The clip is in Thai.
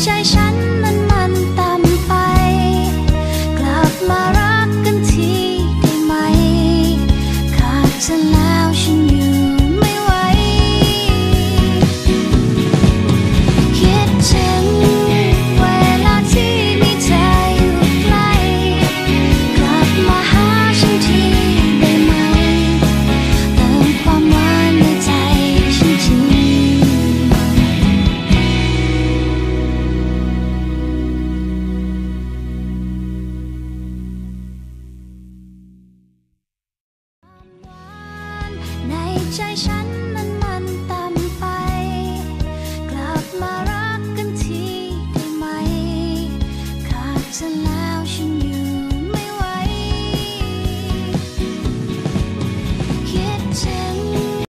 ใใจฉันนั้นมันต่ำไป กลับมารักกันทีได้ไหม ขาดจะแล้ว